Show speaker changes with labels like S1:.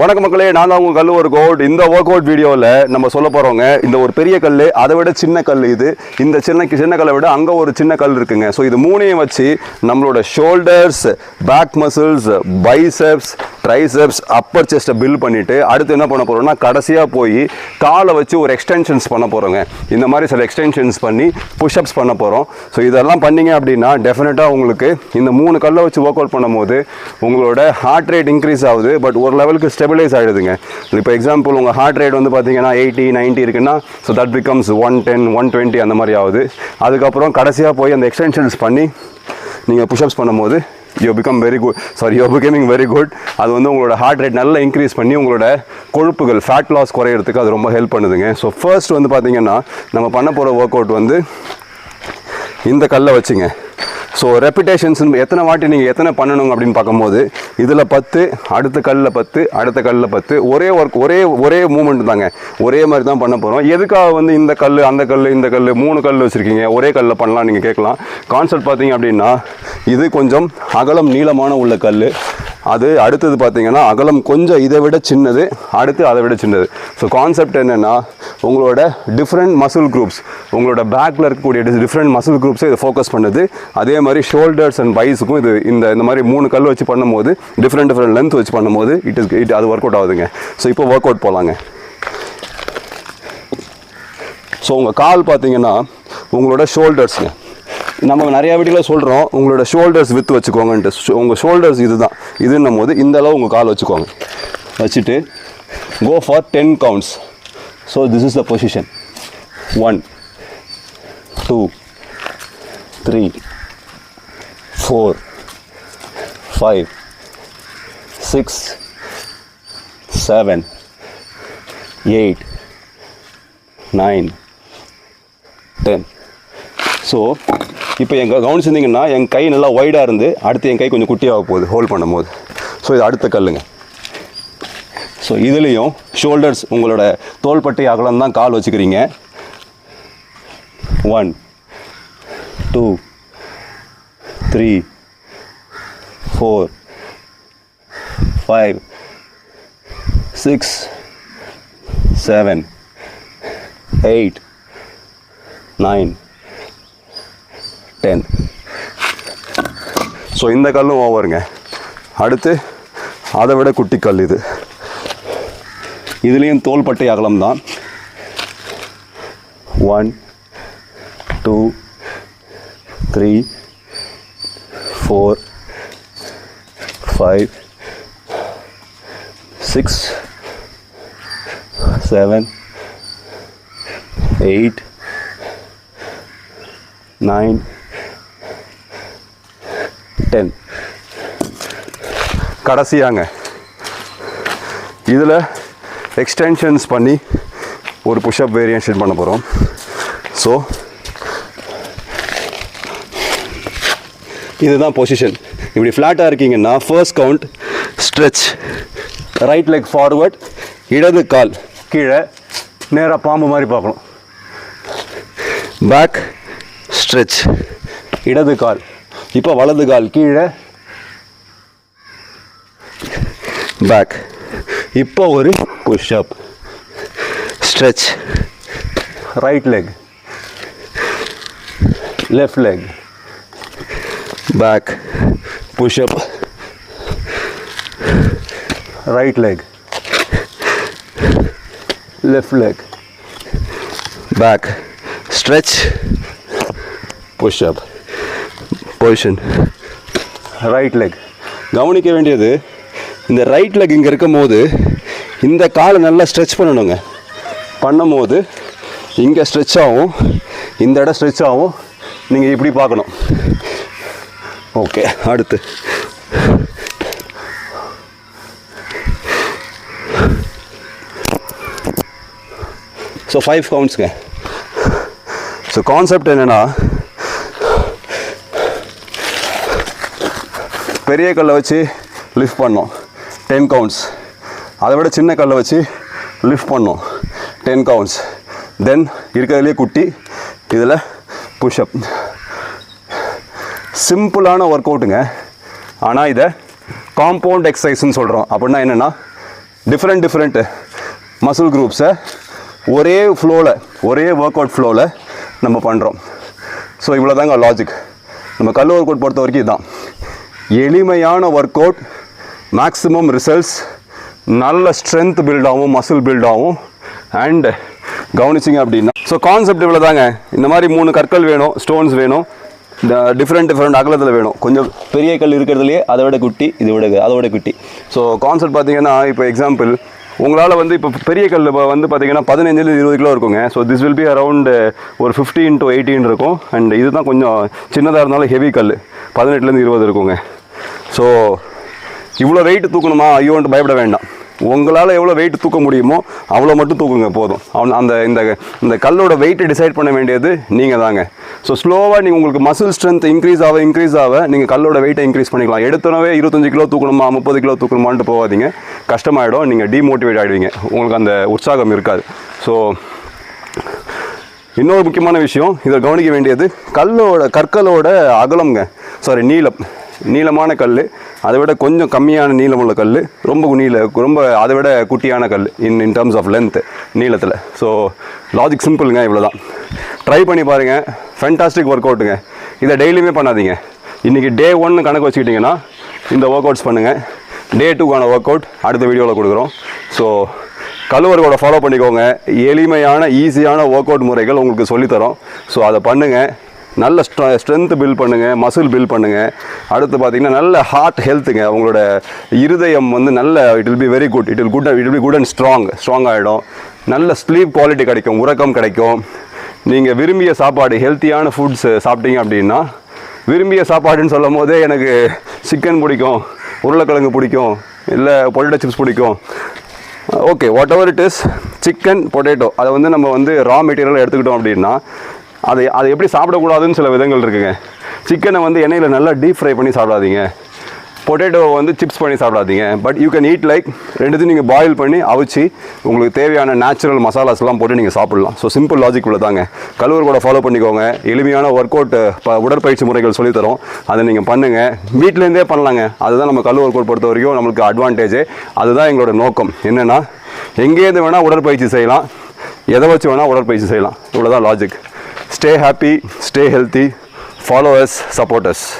S1: வணக்க மக்களே நான் தான் உங்கள் கல் ஒரு கோட் இந்த ஒர்க் அவுட் வீடியோவில் நம்ம சொல்ல போகிறோங்க இந்த ஒரு பெரிய கல் அதை விட சின்ன கல் இது. இந்த சின்ன சின்ன கல்லை விட அங்கே ஒரு சின்ன கல் இருக்குங்க. ஸோ இது மூணையும் வச்சு நம்மளோட shoulders back muscles biceps triceps upper செஸ்ட்டை build பண்ணிவிட்டு அடுத்து என்ன பண்ண போகிறோம்னா கடைசியாக போய் காலை வச்சு ஒரு எக்ஸ்டென்ஷன்ஸ் பண்ண போகிறோங்க இந்த மாதிரி சில எக்ஸ்டென்ஷன்ஸ் பண்ணி புஷ்அப்ஸ் பண்ண போகிறோம் ஸோ இதெல்லாம் பண்ணீங்க அப்படின்னா டெஃபினட்டாக உங்களுக்கு இந்த மூணு கல்லை வச்சு ஒர்க் அவுட் பண்ணும்போது உங்களோட ஹார்ட் ரேட் இன்க்ரீஸ் ஆகுது பட் ஒரு லெவலுக்கு ஸ்டெபிலைஸ் ஆகிடுதுங்க இப்போ எக்ஸாம்பிள் உங்கள் ஹார்ட் ரேட் வந்து பார்த்தீங்கன்னா எயிட்டி 90 இருக்குன்னா so that becomes one ten one twenty அந்த மாதிரி ஆகுது. அதுக்கப்புறம் கடைசியாக போய் அந்த எக்ஸ்டென்ஷன்ஸ் பண்ணி நீங்கள் புஷ்அப்ஸ் பண்ணும்போது you become very good sorry you becoming very good அது வந்து உங்களோட ஹார்ட் ரேட் நல்லா இன்க்ரீஸ் பண்ணி உங்களோட கொழுப்புகள் ஃபேட் லாஸ் குறையிறதுக்கு அது ரொம்ப ஹெல்ப் பண்ணுதுங்க. ஸோ ஃபர்ஸ்ட் வந்து பார்த்தீங்கன்னா நம்ம பண்ண போகிற ஒர்க் அவுட் வந்து இந்த கல்லை வச்சுங்க. ஸோ ரெப்பிடேஷன்ஸ் எத்தனை வாட்டி நீங்கள் எத்தனை பண்ணணும் அப்படின்னு பார்க்கும்போது இதில் பத்து அடுத்த கல்லில் பத்து அடுத்த கல்லில் பத்து ஒரே ஒர்க் ஒரே ஒரே மூமெண்ட் தாங்க. ஒரே மாதிரி தான் பண்ண போகிறோம் எதுக்காக வந்து இந்த கல் அந்த கல் இந்த கல் மூணு கல் வச்சுருக்கீங்க? ஒரே கல்லில் பண்ணலாம் நீங்கள் கேட்கலாம். கான்செப்ட் பார்த்தீங்க அப்படின்னா இது கொஞ்சம் அகலம் நீளமான உள்ள கல் அது அடுத்தது பார்த்தீங்கன்னா அகலம் கொஞ்சம் இதை விட சின்னது அடுத்து அதை விட சின்னது. ஸோ கான்செப்ட் என்னென்னா உங்களோட டிஃப்ரெண்ட் மசில் குரூப்ஸ் உங்களோட பேக்கில் இருக்கக்கூடிய டிஃப்ரெண்ட் மசில் குரூப்ஸை இதை ஃபோக்கஸ் பண்ணுது. அதே மாதிரி ஷோல்டர்ஸ் அண்ட் பைஸுக்கும் இது இந்த இந்த மாதிரி மூணு கல் வச்சு பண்ணும்போது டிஃப்ரெண்ட் டிஃப்ரெண்ட் லென்த் வச்சு பண்ணும்போது இட் இஸ் இட் அது ஒர்க் அவுட் ஆகுதுங்க. ஸோ இப்போ ஒர்க் அவுட் போகலாங்க ஸோ உங்கள் கால் பார்த்தீங்கன்னா உங்களோட ஷோல்டர்ஸுங்க நம்ம நிறையா வீடியோவில் சொல்கிறோம் உங்களோட ஷோல்டர்ஸ் வித்து வச்சுக்கோங்கன்ட்டு. உங்கள் ஷோல்டர்ஸ் இதுதான். இதுன்னும் போது இந்த அளவு உங்கள் கால் வச்சுக்கோங்க. வச்சுட்டு go for ten counts so this is the position one two three four five six seven eight nine ten so இப்போ என் கவனிச்சிருந்தீங்கன்னா என் கை நல்லா ஒய்டாக இருந்து அடுத்து என் கை கொஞ்சம் குட்டியாக போகுது ஹோல்ட் பண்ணும்போது. ஸோ இது அடுத்த கல்லுங்க. ஸோ இதுலேயும் ஷோல்டர்ஸ் உங்களோட தோள்பட்டை அகலம் தான் கால் வச்சுக்கிறீங்க. One two three four five six seven eight nine ten so இந்த கல்லும் ஓவருங்க. அடுத்து அதை விட குட்டி கல் இது. இதுலேயும் தோள்பட்டை அகலம் தான் one two three four five six seven eight nine ten கடைசியாங்க. இதில் எக்ஸ்டென்ஷன்ஸ் பண்ணி ஒரு புஷ்அப் வேரியேஷன் பண்ண போகிறோம் ஸோ இதுதான் பொசிஷன் இப்படி ஃப்ளாட்டாக இருக்கீங்கன்னா first count stretch right leg forward இடது கால் கீழே நேராக பாம்பு மாதிரி பார்க்கணும். பேக் ஸ்ட்ரெச் இடது கால். இப்போ வலது கால் கீழே பேக் இப்போ ஒரு pushup stretch right leg left leg back pushup right leg left leg. Back. Stretch. Push up. Position right leg கவனிக்க வேண்டியது இந்த ரைட் லெக் இங்கே இருக்கும் போது இந்த காலை நல்லா ஸ்ட்ரெச் பண்ணணுங்க. பண்ணும்போது இங்கே ஸ்ட்ரெச் ஆகும் இந்த இடம் ஸ்ட்ரெச் ஆகும் நீங்கள் இப்படி பார்க்கணும். ஓகே அடுத்து. ஸோ ஃபைவ் கவுண்ட்ஸுங்க ஸோ கான்செப்ட் என்னென்னா பெரிய கல்லை வச்சு லிஃப்ட் பண்ணோம். டென் கவுண்ட்ஸ் அதை விட சின்ன கல்லை வச்சு லிஃப்ட் பண்ணோம். டென் கவுண்ட்ஸ் தென் இருக்கிறதுலே குட்டி இதில் புஷ்அப் சிம்பிளான ஒர்க் அவுட்டுங்க ஆனால் இதை காம்பவுண்ட் எக்ஸசைஸ்னு சொல்கிறோம் அப்படின்னா என்னென்னா டிஃப்ரெண்ட் டிஃப்ரெண்ட்டு மசில் குரூப்ஸை ஒரே ஃப்ளோவில் ஒரே ஒர்க் அவுட் ஃப்ளோவில் நம்ம பண்ணுறோம் ஸோ இவ்வளோ தாங்க லாஜிக் நம்ம கல் ஒர்க் அவுட் பொறுத்த வரைக்கும் இதுதான் எளிமையான ஒர்க் அவுட் மேக்ஸிமம் ரிசல்ட்ஸ் நல்ல ஸ்ட்ரென்த் பில்ட் ஆகும் மசில் பில்ட் ஆகும் அண்ட் கவனிச்சிங்க அப்படின்னா ஸோ கான்செப்ட் இவ்வளோ தாங்க. இந்த மாதிரி மூணு கற்கள் வேணும் ஸ்டோன்ஸ் வேணும் இந்த டிஃப்ரெண்ட் டிஃப்ரெண்ட் அகலத்தில் வேணும். கொஞ்சம் பெரிய கல் இருக்கிறதுலையே அதை விட குட்டி இதை விட அதை விட குட்டி. ஸோ கான்செப்ட் பார்த்தீங்கன்னா இப்போ எக்ஸாம்பிள் உங்களால் வந்து இப்போ பெரிய கல் இப்போ வந்து பார்த்தீங்கன்னா பதினஞ்சுலேருந்து இருபது கிலோ இருக்குங்க. So this will be around ஒரு ஃபிஃப்டீன் டு எயிட்டீன் இருக்கும். அண்ட் இதுதான் கொஞ்சம் சின்னதாக இருந்தாலும் ஹெவி கல். பதினெட்டுலேருந்து இருபது இருக்குங்க. ஸோ இவ்வளோ வெயிட் தூக்கணுமா? ஐயோன்ட்டு பயப்பட வேண்டாம். உங்களால் எவ்வளோ வெயிட் தூக்க முடியுமோ அவ்வளோ மட்டும் தூக்குங்க போதும். அவன் அந்த இந்த இந்த கல்லோட வெயிட்டை டிசைட் பண்ண வேண்டியது நீங்கள் தாங்க. ஸோ ஸ்லோவாக நீங்கள் உங்களுக்கு மசில் ஸ்ட்ரென்த் இன்க்ரீஸ் ஆக இன்க்ரீஸ் ஆக நீங்கள் கல்லோட வெயிட்டை இன்க்ரீஸ் பண்ணிக்கலாம். எடுத்தனவே இருபத்தஞ்சு கிலோ தூக்கணுமா முப்பது கிலோ தூக்கணுமான்ட்டு போகாதீங்க. கஷ்டமாயிடும். நீங்கள் டிமோட்டிவேட் ஆகிடுவீங்க உங்களுக்கு அந்த உற்சாகம் இருக்காது. ஸோ இன்னொரு முக்கியமான விஷயம் இதை கவனிக்க வேண்டியது கல்லோட கற்களோட அகலம்ங்க. சாரி நீளம். நீளமான கல் அதை விட கொஞ்சம் கம்மியான நீளமுள்ள கல் ரொம்ப நீள ரொம்ப அதை விட குட்டியான கல் in in terms of length நீளத்தில். ஸோ லாஜிக் சிம்பிளுங்க இவ்வளோ தான் ட்ரை பண்ணி பாருங்கள் ஃபென்டாஸ்டிக் ஒர்க் அவுட்டுங்க இதை டெய்லியுமே பண்ணாதீங்க. இன்றைக்கி டே ஒன்று கணக்கு வச்சுக்கிட்டிங்கன்னா இந்த ஒர்க் அவுட்ஸ் பண்ணுங்கள் டே டூக்கான ஒர்க் அவுட் அடுத்த வீடியோவில் கொடுக்குறோம். ஸோ கழுவர்களோட ஃபாலோ பண்ணிக்கோங்க. எளிமையான ஈஸியான ஒர்க் அவுட் முறைகள் உங்களுக்கு சொல்லித்தரோம். ஸோ அதை பண்ணுங்கள் நல்ல ஸ்ட்ரெ ஸ்ட்ரென்த் பில்ட் பண்ணுங்கள் மசில் பில்ட் பண்ணுங்கள் அடுத்து பார்த்தீங்கன்னா நல்ல ஹார்ட் ஹெல்த்துங்க உங்களோட இருதயம் வந்து நல்ல it will be very good it will good it will be good and strong strong ஆகிடும் நல்ல ஸ்லீப் குவாலிட்டி கிடைக்கும் உறக்கம் கிடைக்கும். நீங்கள் விரும்பிய சாப்பாடு ஹெல்த்தியான ஃபுட்ஸ் சாப்பிட்டீங்க அப்படின்னா விரும்பிய சாப்பாடுன்னு சொல்லும் போதே எனக்கு சிக்கன் பிடிக்கும் உருளைக்கிழங்கு பிடிக்கும் இல்லை பொட்டேட்டோ சிப்ஸ் பிடிக்கும். Okay whatever it is chicken potato அதை வந்து நம்ம வந்து ரா மெட்டீரியல் எடுத்துக்கிட்டோம் அப்படின்னா அதை அதை எப்படி சாப்பிடக்கூடாதுன்னு சில விதங்கள் இருக்குங்க. சிக்கனை வந்து எண்ணெயில் நல்லா டீப் ஃப்ரை பண்ணி சாப்பிடாதீங்க. பொட்டேட்டோவை வந்து சிப்ஸ் பண்ணி சாப்பிடாதீங்க. But you can eat like ரெண்டுத்தையும் நீங்கள் பாயில் பண்ணி அவிச்சு உங்களுக்கு தேவையான நேச்சுரல் மசாலாஸ்லாம் போட்டு நீங்கள் சாப்பிடலாம். ஸோ சிம்பிள் லாஜிக் உள்ள தாங்க. கழுவர் கூட ஃபாலோ பண்ணிக்கோங்க. எளிமையான ஒர்க் அவுட் உடற்பயிற்சி முறைகள் சொல்லித்தரோம் அதை நீங்கள் பண்ணுங்கள் வீட்டிலேருந்தே பண்ணலாங்க. அதுதான் நம்ம கல் ஒர்க் அவுட் பொறுத்த வரைக்கும் நம்மளுக்கு அட்வான்டேஜ் அதுதான் எங்களோட நோக்கம். என்னென்னா எங்கேருந்து வேணால் உடற்பயிற்சி செய்யலாம். எதை வச்சு வேணால் உடற்பயிற்சி செய்யலாம். இவ்வளோதான் logic Stay happy, stay healthy, follow us, support us.